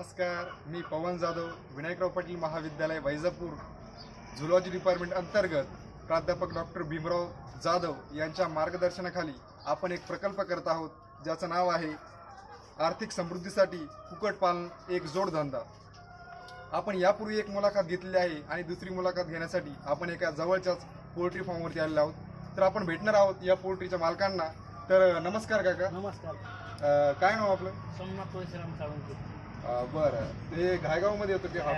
नमस्कार मी पवन जाधव विनायकराव पाटील महाविद्यालय Vaijapur zoology department अंतर्गत प्राध्यापक डॉक्टर भीमराव जाधव यांच्या मार्गदर्शनाखाली आपण एक प्रकल्प करत आहोत ज्याचं नाव आहे आर्थिक समृद्धीसाठी कुक्कुटपालन एक जोडधंदा. आपण यापूर्वी एक मुलाखत घेतलेली आहे आणि दुसरी मुलाखत घेण्यासाठी आपण एका जवळच्याच पोल्ट्री फार्मवरती आलेलो आहोत. तर आपण भेटणार आहोत या पोल्ट्रीच्या मालकांना. तर नमस्कार काका. नमस्कार. काय नाव आपलं? सोमनाथ तुळशीराम साळुंके बरं. ते घायगावमध्ये येतो की हा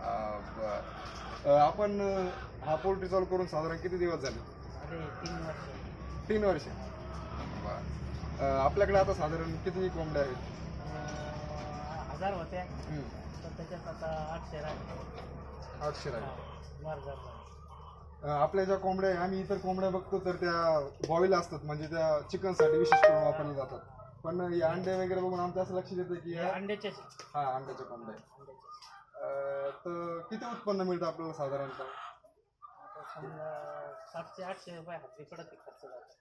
अं, बरं. आपण हा पोल्ट्री चालू करून साधारण किती दिवस झाले? तीन वर्ष. तीन वर्ष. बरं. आपल्याकडे आता साधारण किती कोंबड्या आहेत? हजार होत्या. हम्म, तर त्याच्यात आता आठशे राहिले. आठशे राहिले. वर झालं अं, आपल्या ज्या कोंबड्या आम्ही इतर कोंबड्या बघतो तर त्या बॉईल असतात. म्हणजे त्या चिकनसाठी विशेष करून वापरल्या जातात. पण हे अंडे वगैरे बघून आमचं असं लक्ष येतं की हे ह्या अंड्याचे हा अंड्याच्या कोंबड्या आहेत. अं, तर किती उत्पन्न मिळतं आपल्याला साधारणतः? समजा सातशे आठशे रुपये हाती पडत खर्च जातो.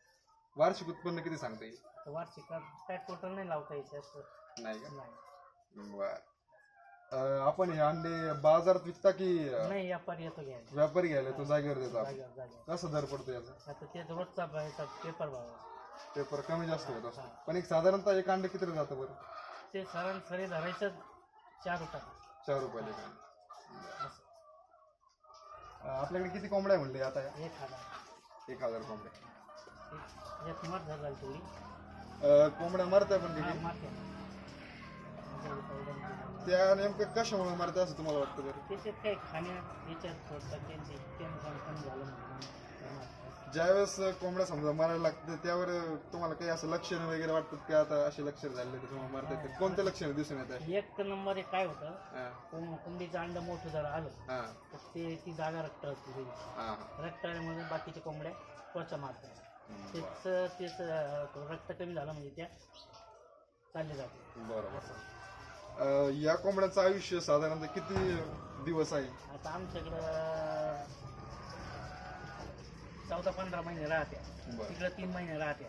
वार्षिक उत्पन्न किती सांगता येईल? आता वार्षिक काय टोटल नाही लावता यायचे असं नाही का? नाही. बर. अं, आपण हे अंडे बाजारात विकता की अं, नाही व्यापारी येतो घ्यायला. व्यापारी घ्यायला? तो जागेवर देतो आपण. जागेवर. जागेवर कसा दर पडतो याचा? आता ते रोजचा ह्याचा पेपर भाव. पेपर कमी जास्त होत असतो. पण एक साधारणतः एक अंडे किती जातं बरं? ते सरासरी धरायचं चार रुपये चार रुपयाला एक अंडे. असं अं, आपल्याकडे किती कोंबड्या म्हणले आता? एक हजार. एक हजार कोंबड्या. एक- एक झाली थोडी. अं, कोंबड्या मरत्या पण हा, किती मारते. त्या नेमकं कशामुळे मरत्या असं तुम्हाला वाटतं बरं? त्याच्यात काही खाण्यात याच्यात थोडं त्यांचे त्यांचं कमी झालं म्हणून. ज्यावेळेस कोंबड्या समजा मारायला लागते त्यावर तुम्हाला काही असं लक्षणं वगैरे वाटतात की? आता असे लक्षण झाले त्याच्यामुळे मरतात कोणते लक्षण दिसून येतात एक तर नंबर एक काय होतं? कोंब- कोंबडीचं अंड मोठं जर आलं. हां. तर ते ती जागा रक्त होती त्याची. हां. बाकीच्या कोंबड्या त्वचा मारतात. तेच तेच अं, रक्त कमी झालं म्हणजे त्या चालले जाते बरोबर अं, या कोंबड्याचं आयुष्य साधारणतः किती दिवस आहे? आता आमच्याकडं चौदा पंधरा महिने राहत्या बरं. तिकडं तीन महिने राहत्या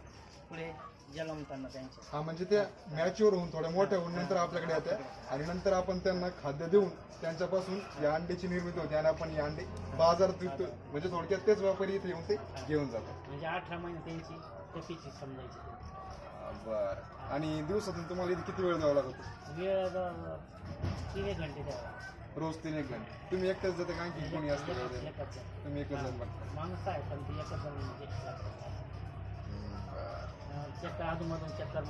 पुढे जन्मताना त्यांचे हा म्हणजे त्या मॅच्युअर होऊन थोड्या मोठ्या होऊन नंतर आपल्याकडे येत्या. आणि नंतर आपण त्यांना खाद्य देऊन त्यांच्यापासून या अंड्याची निर्मिती होते. आणि आपण ही अंडे बाजारात विकतो म्हणजे थोडक्यात तेच व्यापारी इथे येऊन ते घेऊन जातात. म्हणजे अठरा महिने त्यांची टपीची समजायची. बर. आणि दिवसातून तुम्हाला इथे किती वेळ द्यावा लागतो? वेळ तीन एक घंटे द्यावा रोज तीन एक घंटे तुम्ही एकटेच जाता का आणखी कोणी असतं का? तुम्ही एकच जण बघता माणूस आहे पण ते एकच जण म्हणजे. चक्कर अधूनमधून चक्कर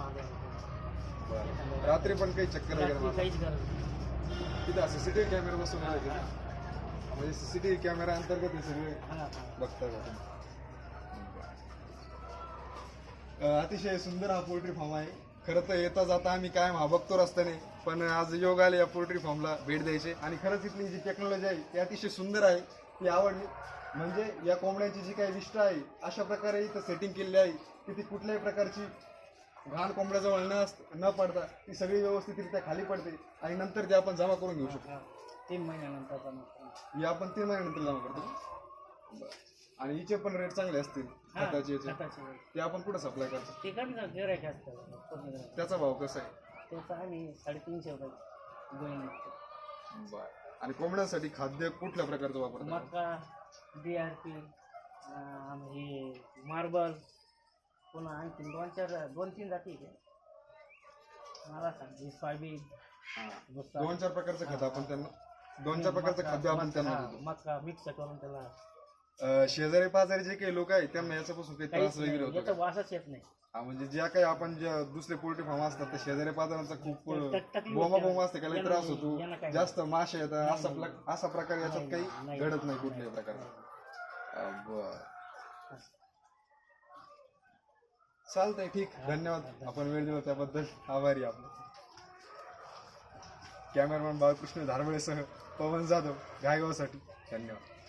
बरं रात्री पण काही चक्कर वगैरे? काहीच गरज नाही तिथं सीसीटीव्ही कॅमेरा बसून आहे का? म्हणजे सीसीटीव्ही कॅमेरा अंतर्गत हे सगळे हा, हा. बघता का तुम्ही? अं, अतिशय सुंदर हा पोल्ट्री फार्म आहे खरं तर येता जाता आम्ही काय हा बघतो रस्त्याने पण आज योग आले या पोल्ट्री फार्मला भेट द्यायचे आणि खरंच इथली जी टेक्नॉलॉजी आहे ती अतिशय सुंदर आहे ती आवडली म्हणजे या कोंबड्यांची जी काही विष्ठा आहे अशा प्रकारे इथं सेटिंग केलेली आहे की ती कुठल्याही प्रकारची घाण कोंबड्याजवळ न न पडता ती सगळी व्यवस्थितरित्या खाली पडते आणि नंतर ते आपण जमा करून घेऊ शकतो. तीन महिन्यानंतर. ही आपण तीन महिन्यानंतर जमा करतो. आणि हिचे पण रेट चांगले असतील हा, खताचे याचे. ते आपण कुठं सप्लाय करतो? ते काय ना गिरायक असतं. पूर्ण गिऱ्हाईक. त्याचा भाव कसा आहे? त्याचं आम्ही साडेतीनशे रुपये गोळी विकतो. आणि कोंबड्यांसाठी खाद्य कुठल्या प्रकारचं वापरतात? मका डी आर पी हे मार्बल पुन्हा आणखी दोन चार दोन तीन जाती आहे. मला सांग हे सोयाबीन दोन चार प्रकारचं खत आपण त्यांना दोन चार प्रकारचं खाद्य आपण त्यांना देतो. मका मिक्स करून त्याला अं, शेजारी पाजारी जे काही लोक आहेत त्यांना याच्यापासून काही काहीच त्रास वगैरे नाही होतो याचा का? वासच येत नाही. हा, म्हणजे ज्या काही आपण ज्या दुसरे पोल्ट्री फार्म असतात त्या शेजारी पाजारांचा खूप तक- तकलीफ बोमा. बोमा असते काही त्रास होतो. यांना जास्त मासे येतात असा असा प्रकार याच्यात काही. घडत नाही कुठल्याही प्रकारचा अं, बर. चालतंय ठीक. धन्यवाद. आपण वेळ दिला त्याबद्दल. आभारी आपलं. कॅमेरामॅन बाळकृष्ण धारबळेसह पवन जाधव गायगावसाठी धन्यवाद.